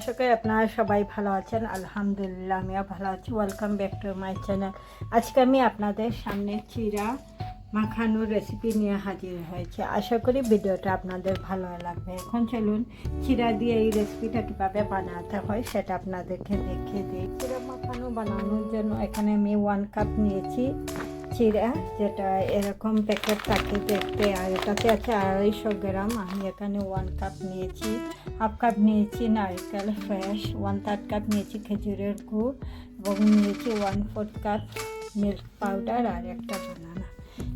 আশা করি আপনারা সবাই ভালো আছেন। আলহামদুলিল্লাহ, আমিও ভালো আছি। Welcome back to my channel আজকে আমি আপনাদের সামনে চিরা মাখানোর রেসিপি নিয়ে হাজির হয়েছে। আশা করি ভিডিওটা আপনাদের ভালো লাগবে। এখন চলুন চিরা দিয়ে এই রেসিপিটা কীভাবে বানাতে হয় সেটা আপনাদেরকে দেখিয়ে দিই। চিরা মাখানো বানানোর জন্য এখানে আমি ওয়ান কাপ নিয়েছি চিরা, যেটা এরকম প্যাকেট থাকে দেখতে। আর এটাতে আছে আড়াইশো গ্রাম। আমি এখানে ওয়ান কাপ নিয়েছি। হাফ কাপ নিয়েছি নারকেল ফ্রেশ ওয়ান থার্ড কাপ নিয়েছি খেজুরের গুড় এবং নিয়েছি one fourth cup milk powder আর একটা বানানা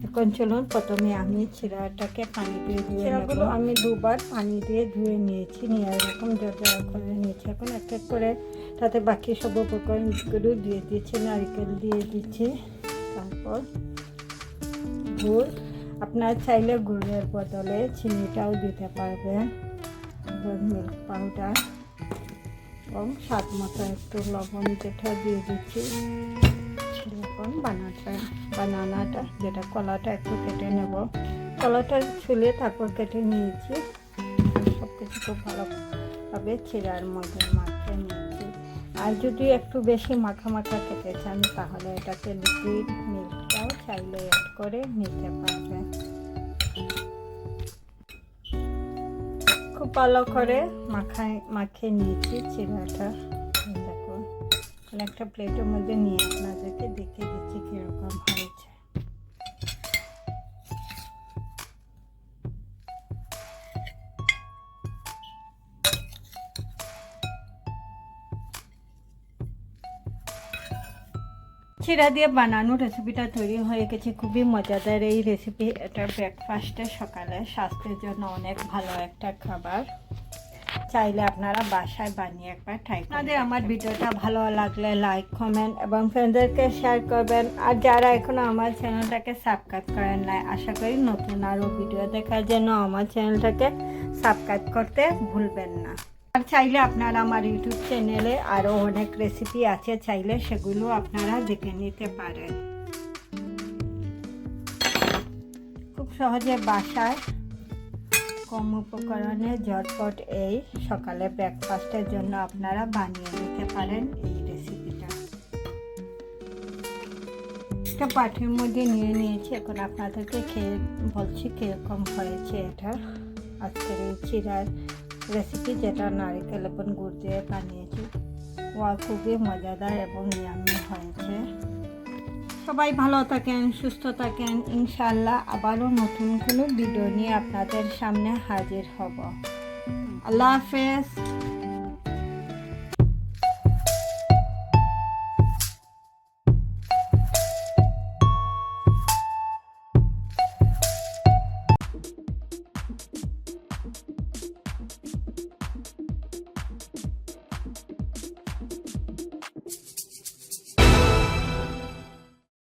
এখন চলুন প্রথমে আমি চিরাটাকে পানি দিয়ে ধুয়ে নেব। আমি দুবার পানি দিয়ে ধুয়ে নিয়েছি। নিয়ে এরকম জর্জরা করে নিয়েছি। এখন এক এক করে তাতে বাকি সব উপকরণগুলো দিয়ে দিচ্ছি নারকেল দিয়ে দিচ্ছি তারপর গুড়। আপনার চাইলে গুড়ের বদলে চিনিটাও দিতে পারবেন। মিল্ক পাউডার এবং স্বাদ মতো একটু লবণ যেটা দিয়ে দিচ্ছি। এখন বানাটা বানানাটা, যেটা কলাটা একটু কেটে নেব। কলাটা ছুলে তারপর কেটে নিয়েছি। সব কিছু খুব ভালোভাবে ছিঁড়ার মধ্যে মাখিয়ে নিয়েছি। আর যদি একটু বেশি মাখা মাখা খেতে চান, তাহলে এটাতে লিকুইড মিল্কটাও চাইলে অ্যাড করে নিতে পারবেন। ভালো করে মাখায় মাখিয়ে নিয়েছি চিড়াটা দেখুন একটা প্লেটের মধ্যে নিয়ে আপনাদেরকে দেখে দিচ্ছি চিরা দিয়ে বানানো রেসিপিটা তৈরি হয়ে গেছে। খুবই মজাদার এই রেসিপি এটা ব্রেকফাস্টে সকালে। স্বাস্থ্যের জন্য অনেক ভালো একটা খাবার। চাইলে আপনারা বাসায় বানিয়ে একবার ট্রাই আপনাদের আমার ভিডিওটা ভালো লাগলে লাইক কমেন্ট এবং ফ্রেন্ডদেরকে শেয়ার করবেন। আর যারা এখনও আমার চ্যানেলটাকে সাবস্ক্রাইব করেন নাই আশা করি নতুন আরও ভিডিও দেখার জন্য আমার চ্যানেলটাকে সাবস্ক্রাইব করতে ভুলবেন না। আর চাইলে আপনারা আমার ইউটিউব চ্যানেলে আরও অনেক রেসিপি আছে, চাইলে সেগুলো আপনারা দেখে নিতে পারেন। খুব সহজে বাসায় কম উপকরণে ঝটপট এই সকালে ব্রেকফাস্টের জন্য আপনারা বানিয়ে নিতে পারেন এই রেসিপিটা একটা পাঠির মধ্যে নিয়ে নিয়েছি, এখন আপনাদেরকে খেয়ে বলছি কীরকম হয়েছে এটা। আজকের এই চিরার রেসিপি যেটা নারিকেল এবং গুড় দিয়ে বানিয়েছি। ওয়া খুবই মজাদার এবং ইয়ামি হয়েছে। সবাই ভালো থাকেন, সুস্থ থাকেন ইনশাল্লাহ আবারও নতুন কোনো ভিডিও নিয়ে আপনাদের সামনে হাজির হব। আল্লাহ হাফেজ।